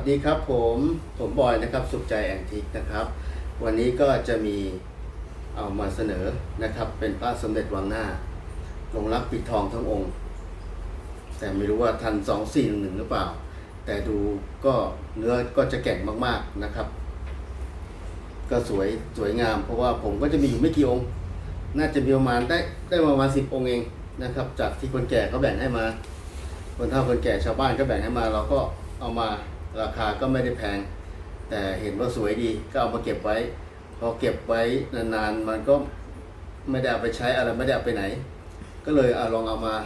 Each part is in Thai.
สดีครับผมผมบอยนะครับสุขใจแอนทิกนะครับ วันนี้ก็จะมีเอามาเสนอนะครับ เป็นพระสมเด็จวังหน้าลงรักปิดทองทั้งองค์ แต่ไม่รู้ว่าทันสองสี่หนึ่งหรือเปล่า แต่ดูก็เนื้อก็จะแก่งมากๆนะครับ ก็สวยสวยงาม เพราะว่าผมก็จะมีอยู่ไม่กี่องค์ น่าจะมีประมาณได้ได้ประมาณสิบองค์เองนะครับ จากที่คนแก่เขาแบ่งให้มา คนเฒ่าคนแก่ชาวบ้านก็แบ่งให้มาเราก็เอามา ราคาก็ไม่ได้แพง แต่เห็นว่าสวยดีก็เอามาเก็บไว้ พอเก็บไว้นานๆ มันก็ไม่ได้เอาไปใช้อะไรไม่ได้เอาไปไหน ก็เลยเอาลองเอามา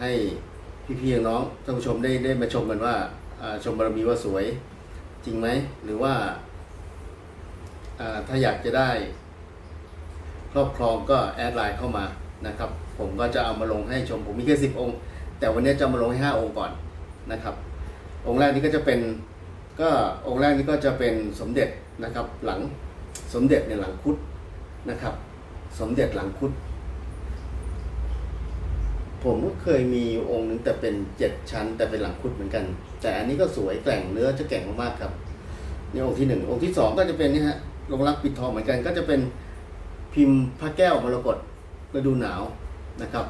ให้พี่ๆน้องท่านผู้ชมได้ได้มาชมกันว่าชมบารมีว่าสวยจริงไหมหรือว่าอ่าถ้าอยากจะได้ครอบครองก็แอดไลน์เข้ามานะครับ ผมก็จะเอามาลงให้ชมผมมีแค่สิบองค์ แต่วันนี้จะมาลงให้ห้าองค์ก่อนนะครับ องค์แรกนี้ก็จะเป็นก็องค์แรกนี้ก็จะเป็นสมเด็จนะครับหลังสมเด็จในยหลังคุดนะครับ สมเด็จหลังคุด ผมก็เคยมีองค์หนึงแต่เป็นเจ็ดชั้น แต่เป็นหลังคุดเหมือนกัน แต่อันนี้ก็สวยแกร่งเนื้อจะแกร่งมากๆครับนี่องค์ที่หนึ่งองค์ที่สองก็จะเป็นนี่ฮะลงรักปิดทองเหมือนกัน ก็จะเป็นพิมพ์พระแก้วมรกตฤดูหนาวนะครับ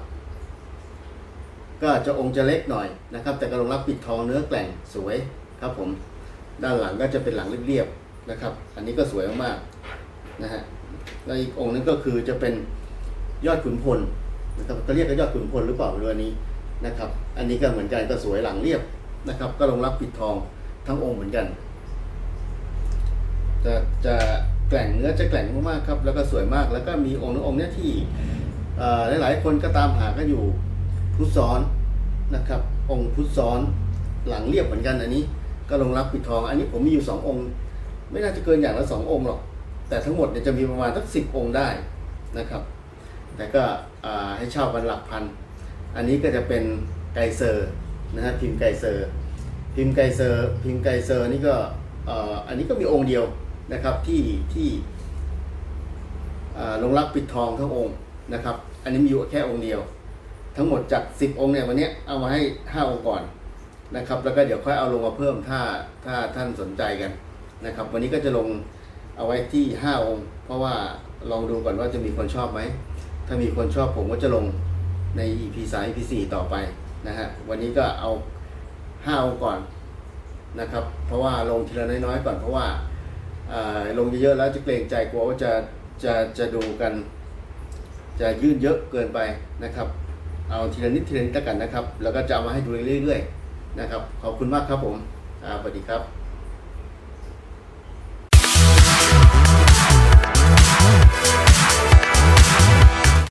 ก็จะองค์จะเล็กหน่อยนะครับ แต่กระลงรับปิดทองเนื้อแกร่งสวยครับผมด้านหลังก็จะเป็นหลังเรียบๆนะครับ อันนี้ก็สวยมากๆนะฮะแล้วอีกองค์นึงก็คือจะเป็นยอดขุนพลนะครับก็เรียกกันยอดขุนพลหรือเปล่าเรือนี้นะครับ อันนี้ก็เหมือนกันก็สวยหลังเรียบนะครับ ก็ลงรับปิดทองทั้งองค์เหมือนกัน จะจะแกร่งเนื้อจะแกร่งมากๆครับ แล้วก็สวยมากแล้วก็มีองค์นึงองค์เนี้ยที่หลายๆคนก็ตามหากันอยู่ พุทธซ้อนนะครับ องค์พุทธซ้อนหลังเรียบเหมือนกันอันนี้ ก็ลงรับปิดทอง อันนี้ผมมีอยู่สององค์ ไม่น่าจะเกินอย่างละสององค์หรอก แต่ทั้งหมดเนี่ยจะมีประมาณสักสิบองค์ได้นะครับ แต่ก็ให้เช่ากันหลักพัน อันนี้ก็จะเป็นไกเซอร์นะฮะพิมพ์ไกเซอร์ พิมพ์ไกเซอร์ พิมพ์ไกเซอร์นี่ก็อันนี้ก็มีองค์เดียวนะครับที่ที่ลงรับปิดทองทั้งองค์นะครับ อันนี้มีอยู่แค่องค์เดียว ทั้งหมดจาก 10 องค์เนี่ยวันนี้เอามาให้ 5 องค์ก่อนนะครับ แล้วก็เดี๋ยวค่อยเอาลงมาเพิ่มถ้าถ้าท่านสนใจกันนะครับ วันนี้ก็จะลงเอาไว้ที่ 5 องค์ เพราะว่าลองดูก่อนว่าจะมีคนชอบไหม ถ้ามีคนชอบผมก็จะลงใน EP 3 EP 4 ต่อไปนะฮะวันนี้ก็เอา 5 องค์ก่อนนะครับ เพราะว่าลงทีละน้อยๆก่อนเพราะว่าลงเยอะๆแล้วจะเกรงใจกลัวว่าจะจะจะดูกัน จะยืดเยอะเกินไปนะครับ เอาทีละนิดทีละนิดแล้วกันนะครับ แล้วก็จะเอามาให้ดูเรื่อยๆนะครับ ขอบคุณมากครับผมสวัสดีครับ